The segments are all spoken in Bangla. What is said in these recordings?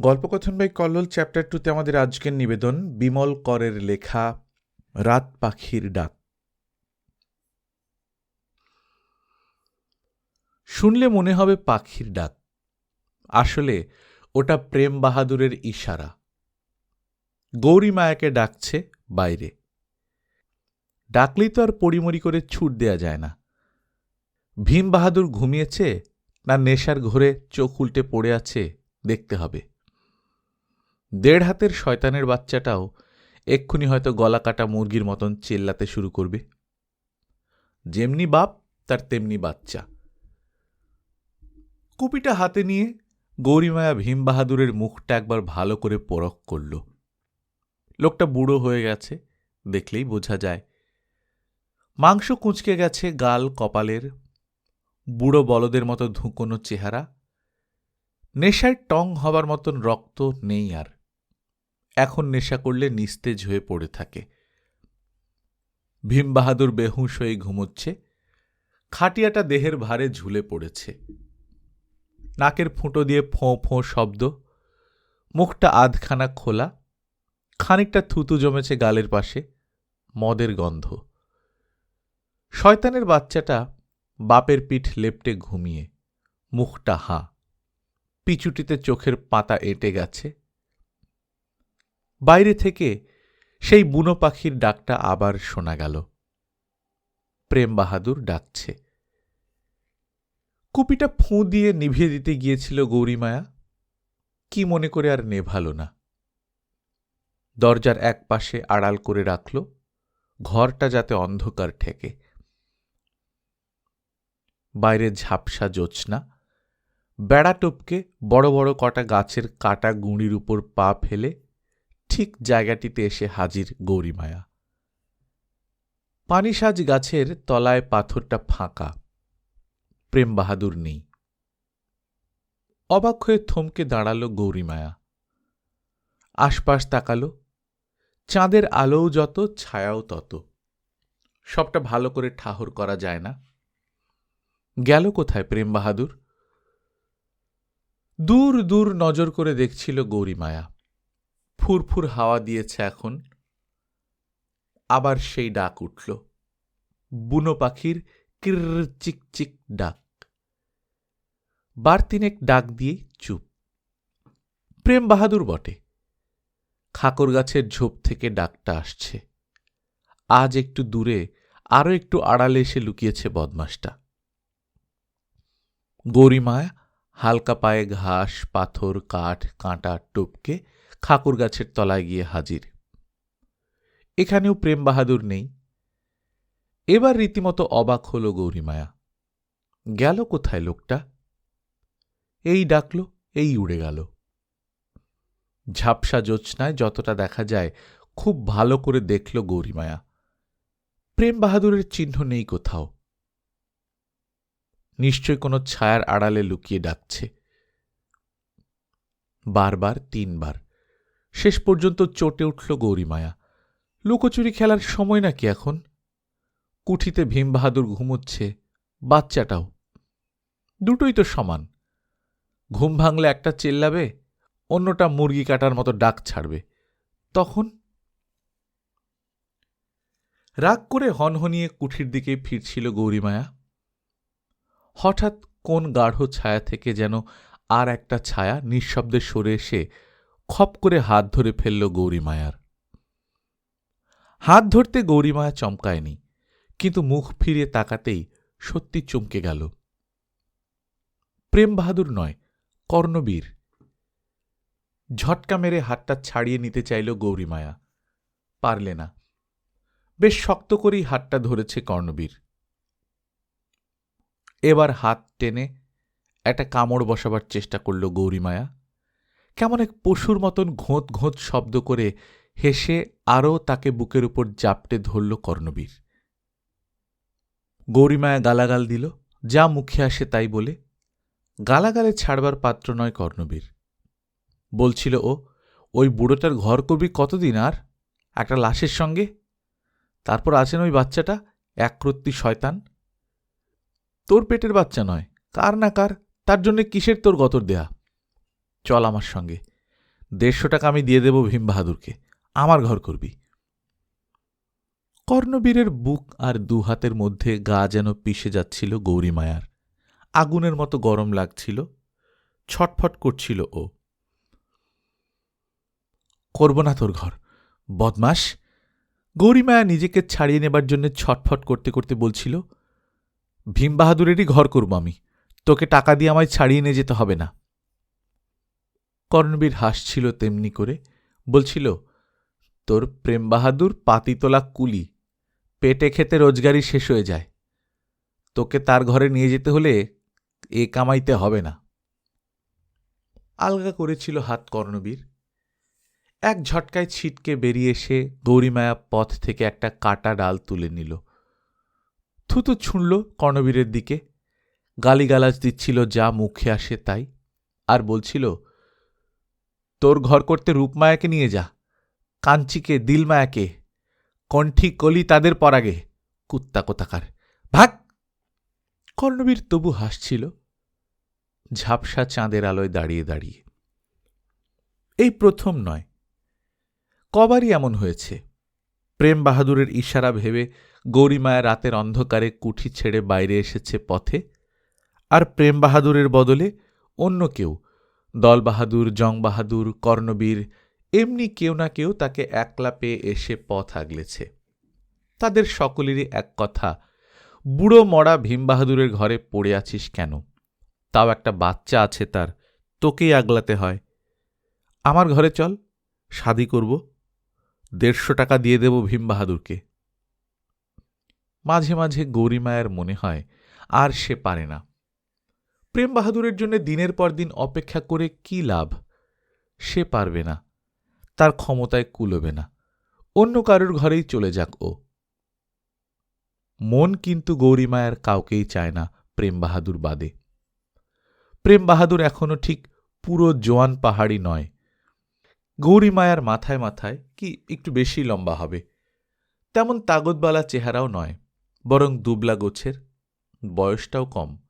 গল্পকথন বাই কল্লোল চ্যাপ্টার টুতে আমাদের আজকের নিবেদন, বিমল করের লেখা, রাত পাখির ডাক। শুনলে মনে হবে পাখির ডাক। আসলে ওটা প্রেম বাহাদুরের ইশারা। গৌরী মায়াকে ডাকছে বাইরে। ডাকলেই তো আর পড়িমড়ি করে ছুট দেয়া যায় না। ভীম বাহাদুর ঘুমিয়েছে না নেশার ঘোরে চোখ উল্টে পড়ে আছে দেখতে হবে। দেড় হাতের শয়তানের বাচ্চাটাও এক্ষুনি হয়তো গলা কাটা মুরগির মতন চেল্লাতে শুরু করবে। যেমনি বাপ, তার তেমনি বাচ্চা। কুপিটা হাতে নিয়ে গৌরীমায়া ভীম বাহাদুরের মুখটা একবার ভালো করে পরখ করল। লোকটা বুড়ো হয়ে গেছে, দেখলেই বোঝা যায়। মাংস কুঁচকে গেছে গাল, কপালের। বুড়ো বলদের মতো ধুঁকোনো চেহারা। নেশায় টং হবার মতন রক্ত নেই আর। এখন নেশা করলে নিস্তেজ হয়ে পড়ে থাকে। ভীম বাহাদুর বেহুশ হয়ে ঘুমোচ্ছে। খাটিয়াটা দেহের ভারে ঝুলে পড়েছে। নাকের ফুঁটো দিয়ে ফোঁ ফোঁ শব্দ। মুখটা আধখানা খোলা। খানিকটা থুতু জমেছে গালের পাশে। মদের গন্ধ। শয়তানের বাচ্চাটা বাপের পিঠ লেপটে ঘুমিয়ে। মুখটা হাঁ। পিচুটিতে চোখের পাতা এঁটে গেছে। বাইরে থেকে সেই বুনো পাখির ডাকটা আবার শোনা গেল। প্রেম বাহাদুর ডাকছে। কুপিটা ফুঁ দিয়ে নিভিয়ে দিতে গিয়েছিল গৌরীমায়া কি মনে করে আর নেভালো না। দরজার এক পাশে আড়াল করে রাখল, ঘরটা যাতে অন্ধকার ঠেকে। বাইরে ঝাপসা জোৎস্না বেড়া টপকে বড় বড় কটা গাছের কাটা গুঁড়ির উপর পা ফেলে ঠিক জায়গাটিতে এসে হাজির গৌরীমায়া পানিসাজ গাছের তলায় পাথরটা ফাঁকা। প্রেম বাহাদুর নেই। অবাক হয়ে থমকে দাঁড়াল গৌরীমায়া আশপাশ তাকালো। চাঁদের আলোও যত, ছায়াও তত। সবটা ভালো করে ঠাহর করা যায় না। গেল কোথায় প্রেম বাহাদুর? দূর দূর নজর করে দেখছিল গৌরীমায়া ফুরফুর হাওয়া দিয়েছে এখন। আবার সেই ডাক উঠল। বুনো পাখির কির চিক ডাক। বার তিনেক ডাক দিয়ে চুপ। প্রেম বাহাদুর বটে। খাকর গাছের ঝোপ থেকে ডাকটা আসছে। আজ একটু দূরে আরও একটু আড়ালে এসে লুকিয়েছে বদমাসটা। গৌরীমায়া হালকা পায়ে ঘাস, পাথর, কাঠ, কাঁটা, টপকে খাকুর গাছের তলায় গিয়ে হাজির। এখানেও প্রেম বাহাদুর নেই। এবার রীতিমতো অবাক হল গৌরীমায়া। গেল কোথায় লোকটা? এই ডাকল, এই উড়ে গেল। ঝাপসা জোৎস্নায় যতটা দেখা যায়, খুব ভালো করে দেখল গৌরীমায়া। প্রেম বাহাদুরের চিহ্ন নেই কোথাও। নিশ্চয় কোনো ছায়ার আড়ালে লুকিয়ে ডাকছে। বারবার, তিনবার। শেষ পর্যন্ত চটে উঠল গৌরীমায়া লুকোচুরি খেলার সময় নাকি এখন? কুঠিতে ভীম বাহাদুর ঘুমোচ্ছে, বাচ্চাটাও। দুটোই তো সমান। ঘুম ভাঙলে একটা চেল্লাবে, অন্যটা মুরগি কাটার মতো ডাক ছাড়বে। তখন? রাগ করে হনহনিয়ে কুঠির দিকে ফিরছিল গৌরীমায়া হঠাৎ কোন গাঢ় ছায়া থেকে যেন আর একটা ছায়া নিঃশব্দে সরে এসে খপ করে হাত ধরে ফেলল গৌরীমায়ার হাত ধরতে গৌরীমায়া চমকায়নি, কিন্তু মুখ ফিরিয়ে তাকাতেই সত্যি চমকে গেল। প্রেম বাহাদুর নয়, কর্ণবীর। ঝটকা মেরে হাতটা ছাড়িয়ে নিতে চাইল গৌরীমায়া পারলে না। বেশ শক্ত করেই হাতটা ধরেছে কর্ণবীর। এবার হাত টেনে একটা কামড় বসাবার চেষ্টা করল গৌরীমায়া কেমন এক পশুর মতন ঘোঁত ঘোঁত শব্দ করে হেসে আরও তাকে বুকের উপর জাপটে ধরল কর্ণবীর। গৌরীমায়া গালাগাল দিল, যা মুখে আসে তাই বলে, গালাগালে ছাড়বার পাত্র নয় কর্ণবীর। বলছিল, ও, ওই বুড়োটার ঘর করবি কতদিন আর? একটা লাশের সঙ্গে? তারপর আছেন ওই বাচ্চাটা, একরত্তি শয়তান? তোর পেটের বাচ্চা নয়, কার না কার, তার জন্যে কিসের তোর গতর দেয়া? চল আমার সঙ্গে। দেড়শো টাকা আমি দিয়ে দেব ভীম বাহাদুরকে আমার ঘর করবি। কর্ণবীরের বুক আর দু হাতের মধ্যে গা যেন পিষে যাচ্ছিল গৌরীমায়ার আগুনের মতো গরম লাগছিল, ছটফট করছিল ও। করব না তোর ঘর বদমাস গৌরীমায়া নিজেকে ছাড়িয়ে নেবার জন্য ছটফট করতে করতে বলছিল ভীম বাহাদুরেরই ঘর করব আমি। তোকে টাকা দিয়ে আমায় ছাড়িয়ে নিয়ে যেতে হবে না। কর্ণবীর হাসছিল তেমনি করে, বলছিল, তোর প্রেম বাহাদুর পাতিতোলা কুলি, পেটে খেতে রোজগারই শেষ হয়ে যায়। তোকে তার ঘরে নিয়ে যেতে হলে এ কামাইতে হবে না। আলগা করেছিল হাত কর্ণবীর। এক ঝটকায় ছিটকে বেরিয়ে এসে গৌরীমায়া পথ থেকে একটা কাটা ডাল তুলে নিল। থুতু ছুঁড়ল কর্ণবীরের দিকে, গালিগালাজ দিচ্ছিল যা মুখে আসে তাই, আর বলছিল তোর ঘর করতে রূপমায়াকে নিয়ে যা, কাঞ্চিকে, দিলমায়াকে, কণ্ঠি কলি তাদের পরাগে, কুত্তা কোথাকার। ভাগ! কর্ণবীর তবু হাসছিল, ঝাপসা চাঁদের আলোয় দাঁড়িয়ে দাঁড়িয়ে। এই প্রথম নয়, কবারই এমন হয়েছে। প্রেম বাহাদুরের ইশারা ভেবে গৌরীমায়া রাতের অন্ধকারে কুঠি ছেড়ে বাইরে এসেছে পথে, আর প্রেম বাহাদুরের বদলে অন্য কেউ দল বাহাদুর জং বাহাদুর কর্ণবীর, এমনি কেউ না কেউ তাকে একলা পেয়ে এসে পথ আগলেছে। তাদের সকলেরই এক কথা, বুড়ো মরা ভীম বাহাদুরের ঘরে পড়ে আছিস কেন? তাও একটা বাচ্চা আছে তার, তোকেই আগলাতে হয়। আমার ঘরে চল, শাদি করব। দেড়শো টাকা দিয়ে দেব ভীম বাহাদুরকে মাঝে মাঝে গৌরীমায়ের মনে হয়, আর সে পারে না। প্রেম বাহাদুরের জন্য দিনের পর দিন অপেক্ষা করে কি লাভ? সে পারবে না। তার ক্ষমতায় কুলবে না। অন্য কারোর ঘরেই চলে যাক ও। মন কিন্তু গৌরীমায়ার কাউকেই চায় না প্রেম বাহাদুর বাদে। প্রেম বাহাদুর এখনও ঠিক পুরো জোয়ান পাহাড়ি নয়। গৌরীমায়ার মাথায় মাথায় কি একটু বেশি লম্বা হবে। তেমন তাগতবালা চেহারাও নয়, বরং দুবলা গোছের বয়সটাও কম।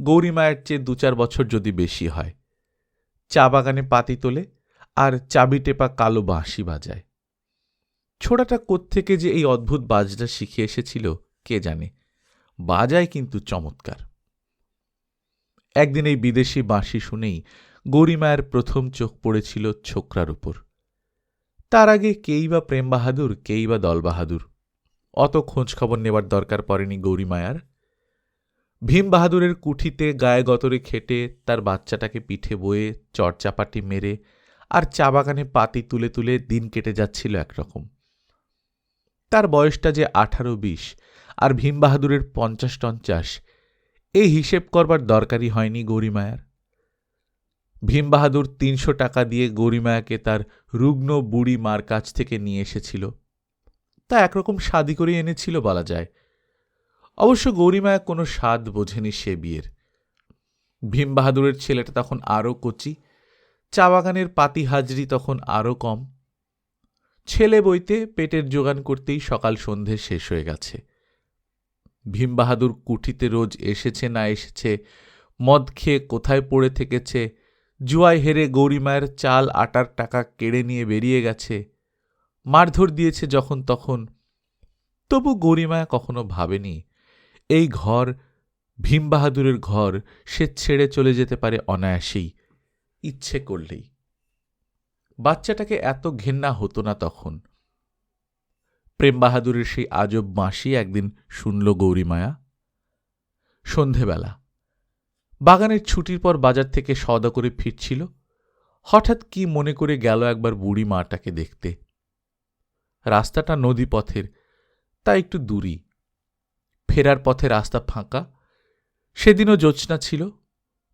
গৌরীমায়ের চেয়ে দু চার বছর যদি বেশি হয়। চা বাগানে পাতি তোলে আর চাবি টেপা কালো বাঁশি বাজায়। ছোড়াটা কোত্থেকে যে এই অদ্ভুত বাজটা শিখে এসেছিল, কে জানে? বাজায় কিন্তু চমৎকার। একদিন এই বিদেশি বাঁশি শুনেই গৌরীমায়ের প্রথম চোখ পড়েছিল ছোকরার উপর। তার আগে কেই বা প্রেম বাহাদুর কেই বা দল বাহাদুর অত খোঁজখবর নেবার দরকার পড়েনি গৌরীমায়ার ভীম বাহাদুরের কুঠিতে গায়ে গতরে খেটে তার বাচ্চাটাকে পিঠে বয়ে চরচাপাটি মেরে আর চা বাগানে পাতি তুলে তুলে দিন কেটে যাচ্ছিল একরকম। তার বয়সটা যে আঠারো বিশ আর ভীম বাহাদুরের পঞ্চাশ টঞ্চাশ এই হিসেব করবার দরকারই হয়নি গৌরীমায়ার। ভীম বাহাদুর তিনশো টাকা দিয়ে গৌরীমায়াকে তার রুগ্ন বুড়ি মার কাছ থেকে নিয়ে এসেছিল। তা একরকম স্বাদই করে এনেছিল বলা যায়। অবশ্য গৌরীমায়া কোনো স্বাদ বোঝেনি সে বিয়ের। ভীম বাহাদুরের ছেলেটা তখন আরও কচি, চা বাগানের পাতি হাজরি তখন আরও কম। ছেলে বইতে পেটের জোগান করতেই সকাল সন্ধে শেষ হয়ে গেছে। ভীম বাহাদুর কুঠিতে রোজ এসেছে না এসেছে, মদ খেয়ে কোথায় পড়ে থেকেছে, জুয়ায় হেরে গৌরীমায়ের চাল আটার টাকা কেড়ে নিয়ে বেরিয়ে গেছে, মারধর দিয়েছে যখন তখন। তবু গৌরীমায়া কখনো ভাবেনি এই ঘর ভীম বাহাদুরের ঘর, সে ছেড়ে চলে যেতে পারে অনায়াসেই। ইচ্ছে করলেই। বাচ্চাটাকে এত ঘেন্না হতো না তখন। প্রেম বাহাদুরের সেই আজব বাঁশি একদিন শুনল গৌরীমায়া। সন্ধেবেলা। বাগানের ছুটির পর বাজার থেকে সওদা করে ফিরছিল। হঠাৎ কি মনে করে গেল একবার বুড়ি মাটাকে দেখতে। রাস্তাটা নদী পথের তা একটু দূরই। ফেরার পথে রাস্তা ফাঁকা। সেদিনও জোৎস্না ছিল,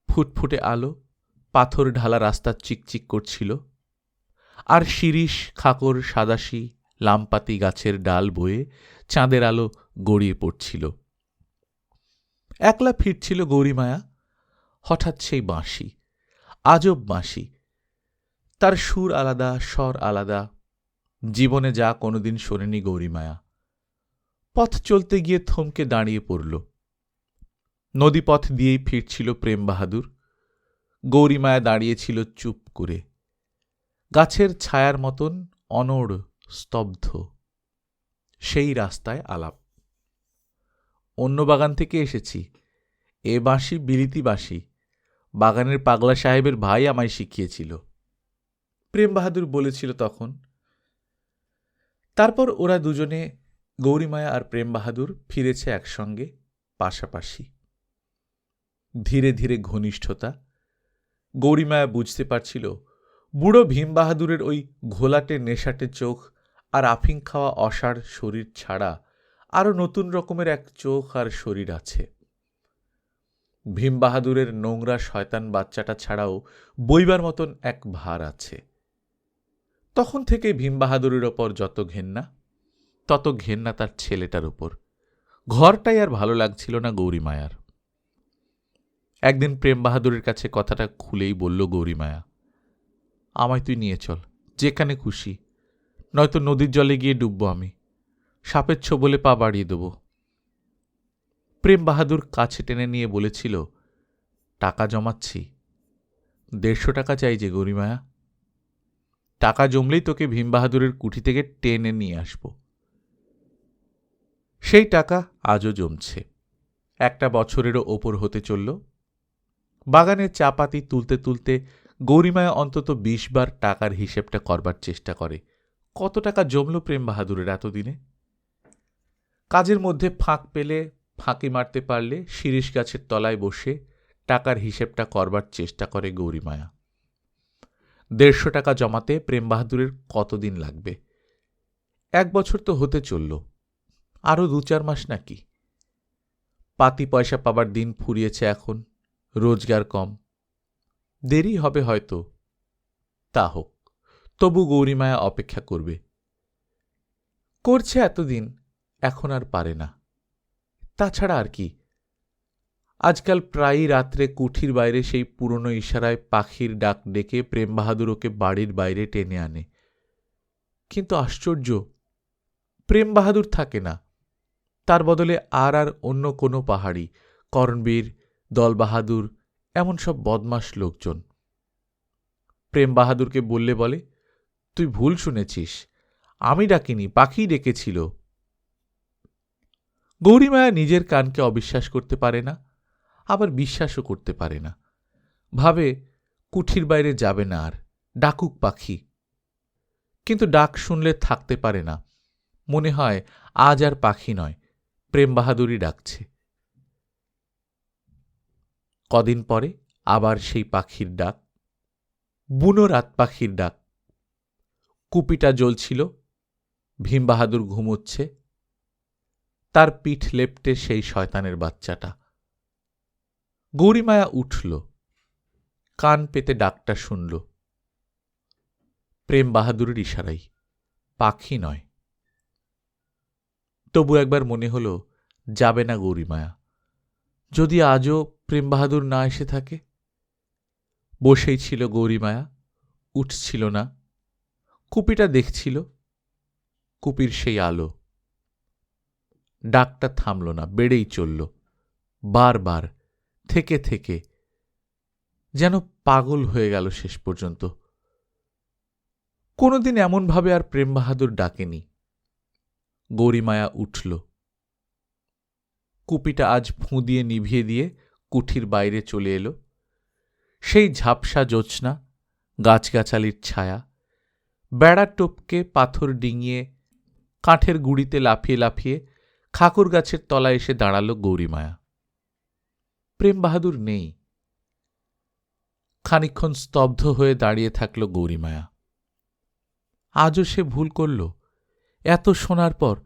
ফুটফুটে আলো, পাথর ঢালা রাস্তা চিকচিক করছিল। আর শিরিষ, খাকর, সাদাশি, লামপাতি গাছের ডাল বয়ে চাঁদের আলো গড়িয়ে পড়ছিল। একলা ফিরছিল গৌরীমায়া, হঠাৎ সেই বাঁশি, আজব বাঁশি। তার সুর আলাদা, স্বর আলাদা। জীবনে যা কোনোদিন শোনেনি গৌরীমায়া। পথ চলতে গিয়ে থমকে দাঁড়িয়ে পড়ল। নদীপথ দিয়েই ফিরছিল প্রেম বাহাদুর। গৌরীমায়া দাঁড়িয়েছিল চুপ করে। গাছের ছায়ার মতন অনড়, স্তব্ধ। সেই রাস্তায় আলাপ। অন্য বাগান থেকে এসেছি। এ বাঁশি বিলিতি বাঁশি। বাগানের পাগলা সাহেবের ভাই আমায় শিখিয়েছিল। প্রেম বাহাদুর বলেছিল তখন, তারপর ওরা দুজনে গৌরীমায়া আর প্রেম বাহাদুর ফিরেছে একসঙ্গে, পাশাপাশি। ধীরে ধীরে ঘনিষ্ঠতা। গৌরীমায়া বুঝতে পারছিল, বুড়ো ভীম বাহাদুরের ওই ঘোলাটে নেশাটে চোখ আর আফিং খাওয়া অসাড় শরীর ছাড়া আরও নতুন রকমের এক চোখ আর শরীর আছে। ভীম বাহাদুরের নোংরা শয়তান বাচ্চাটা ছাড়াও বইবার মতন এক ভার আছে। তখন থেকে ভীম বাহাদুরের ওপর যত ঘেন্না তত ঘেন্না তার ছেলেটার উপর। ঘরটাই আর ভালো লাগছিল না গৌরীমায়ার একদিন প্রেম বাহাদুরের কাছে কথাটা খুলেই বলল গৌরীমায়া আমায় তুই নিয়ে চল, যেখানে খুশি। নয়তো নদীর জলে গিয়ে ডুববো আমি। সাপের বলে পা বাড়িয়ে দেব। প্রেম বাহাদুর কাছে টেনে নিয়ে বলেছিল, টাকা জমাচ্ছি। দেড়শো টাকা চাই যে গরিমায়া টাকা জমলেই তোকে ভীম বাহাদুরের কুঠি থেকে টেনে নিয়ে আসব। সেই টাকা আজও জমছে। একটা বছরেরও ওপর হতে চলল। বাগানের চাপাতি তুলতে তুলতে গৌরীমায়া অন্তত বিশ বার টাকার হিসেবটা করবার চেষ্টা করে। কত টাকা জমল প্রেম বাহাদুরের এতদিনে? কাজের মধ্যে ফাঁক পেলে, ফাঁকি মারতে পারলে শিরিষ গাছের তলায় বসে টাকার হিসেবটা করবার চেষ্টা করে গৌরীমায়া। দেড়শো টাকা জমাতে প্রেম বাহাদুরের কতদিন লাগবে? এক বছর তো হতে চলল। আরও দু চার মাস নাকি। পাতি পয়সা পাবার দিন ফুরিয়েছে এখন, রোজগার কম। দেরি হবে হয়তো। তা হোক, তবু গৌরীমায়া অপেক্ষা করবে। করছে এতদিন, এখন আর পারে না। তাছাড়া আর কি। আজকাল প্রায়ই রাত্রে কুঠির বাইরে সেই পুরনো ইশারায় পাখির ডাক ডেকে প্রেম বাহাদুর ওকে বাড়ির বাইরে টেনে আনে। কিন্তু আশ্চর্য প্রেম বাহাদুর থাকে না। তার বদলে আর আর অন্য কোনো পাহাড়ি, করণবীর দল বাহাদুর এমন সব বদমাস লোকজন। প্রেম বাহাদুরকে বললে বলে, তুই ভুল শুনেছিস, আমি ডাকিনি পাখি ডেকেছিল। গৌরীমায়া নিজের কানকে অবিশ্বাস করতে পারে না, আবার বিশ্বাসও করতে পারে না। ভাবে, কুঠির বাইরে যাবে না আর, ডাকুক পাখি। কিন্তু ডাক শুনলে থাকতে পারে না, মনে হয় আজ আর পাখি নয়। প্রেম বাহাদুরই ডাকছে। কদিন পরে আবার সেই পাখির ডাক, বুনো রাত পাখির ডাক। কুপিটা জ্বলছিল, ভীম বাহাদুর ঘুমোচ্ছে, তার পিঠ লেপটে সেই শয়তানের বাচ্চাটা। গৌরীমায়া উঠল, কান পেতে ডাকটা শুনল। প্রেম বাহাদুরের ইশারাই, পাখি নয়। তবু একবার মনে হল, যাবে না গৌরীমায়া যদি আজও প্রেম বাহাদুর না এসে থাকে? বসেই ছিল গৌরীমায়া উঠছিল না। কুপিটা দেখছিল, কুপির সেই আলো। ডাকটা থামল না, বেড়েই চলল। বারবার, থেকে থেকে, যেন পাগল হয়ে গেল শেষ পর্যন্ত। কোনোদিন এমনভাবে আর প্রেম বাহাদুর ডাকেনি। গৌরীমায়া উঠল। কুপিটা আজ ফুঁ দিয়ে নিভিয়ে দিয়ে কুঠির বাইরে চলে এলো। সেই ঝাপসা জোৎস্না গাছগাছালির ছায়া, বেড়া টপকে পাথর ডিঙিয়ে, কাঠের গুড়িতে লাফিয়ে লাফিয়ে খাকুর গাছের তলায় এসে দাঁড়াল গৌরীমায়া। প্রেম বাহাদুর নেই। খানিক্ষণ স্তব্ধ হয়ে দাঁড়িয়ে থাকল গৌরীমায়া। আজও সে ভুল করল। এত শোনার পর,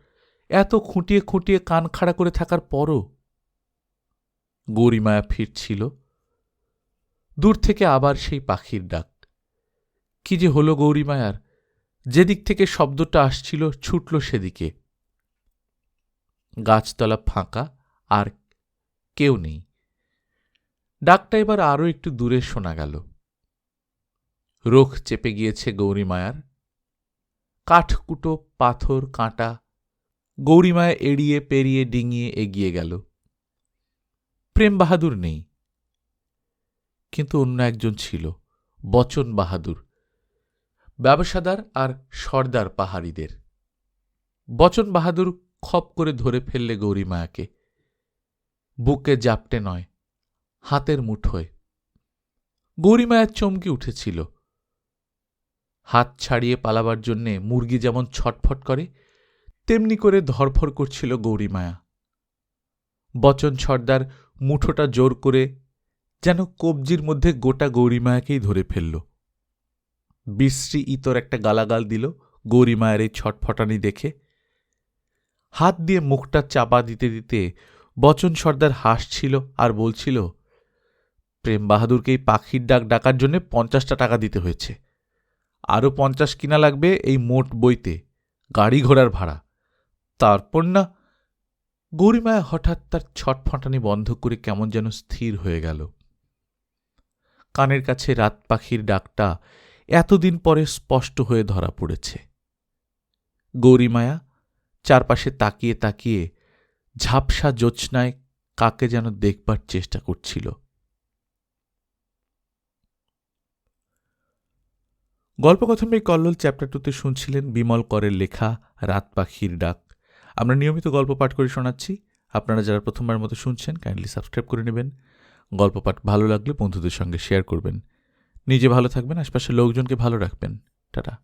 এত খুঁটিয়ে খুঁটিয়ে কান খাড়া করে থাকার পরও গৌরীমায়া ফিরছিল। দূর থেকে আবার সেই পাখির ডাক। কি যে হল গৌরীমায়ার যেদিক থেকে শব্দটা আসছিল ছুটল সেদিকে। গাছতলা ফাঁকা আর কেউ নেই। ডাকটা এবার আরও একটু দূরে শোনা গেল। রোখ চেপে গিয়েছে গৌরীমায়ার কাঠকুটো পাথর কাঁটা গৌরীমায়া এড়িয়ে পেরিয়ে ডিঙিয়ে এগিয়ে গেল। প্রেম বাহাদুর নেই। কিন্তু অন্য একজন ছিল, বচন বাহাদুর। ব্যবসাদার আর সর্দার পাহাড়িদের। বচন বাহাদুর খপ করে ধরে ফেললে গৌরীমায়াকে। বুকে জাপটে নয়, হাতের মুঠোয়। গৌরীমায়া চমকে উঠেছিল। হাত ছাড়িয়ে পালাবার জন্যে মুরগি যেমন ছটফট করে, তেমনি করে ধরফর করছিল গৌরীমায়া বচন সর্দার মুঠোটা জোর করে যেন কবজির মধ্যে গোটা গৌরীমায়াকেই ধরে ফেলল। বিশ্রী ইতর একটা গালাগাল দিল গৌরীমায়ের এই ছটফটানি দেখে। হাত দিয়ে মুখটা চাপা দিতে দিতে বচন সর্দার হাসছিল আর বলছিল প্রেম বাহাদুরকে এই পাখির ডাক ডাকার জন্য পঞ্চাশটা টাকা দিতে হয়েছে। আরও পঞ্চাশ কিনা লাগবে এই মোট বইতে, গাড়ি ঘোড়ার ভাড়া। তারপর না, গৌরীমায়া হঠাৎ তার ছটফটানি বন্ধ করে কেমন যেন স্থির হয়ে গেল। কানের কাছে রাত পাখির ডাকটা এতদিন পরে স্পষ্ট হয়ে ধরা পড়েছে। গৌরীমায়া চারপাশে তাকিয়ে তাকিয়ে ঝাপসা জোৎস্নায় কাকে যেন দেখবার চেষ্টা করছিল। গল্পকথনবাই কল্লোল চ্যাপ্টার টুতে শুনছিলেন বিমল করের লেখা রাত পাখির ডাক। আমরা নিয়মিত গল্প পাঠ করে শোনাচ্ছি। আপনারা যারা প্রথমবার মতো শুনছেন কাইন্ডলি সাবস্ক্রাইব করে নেবেন। গল্প পাঠ ভালো লাগলে বন্ধুদের সঙ্গে শেয়ার করবেন। নিজে ভালো থাকবেন, আশপাশের লোকজনকে ভালো রাখবেন। টাটা।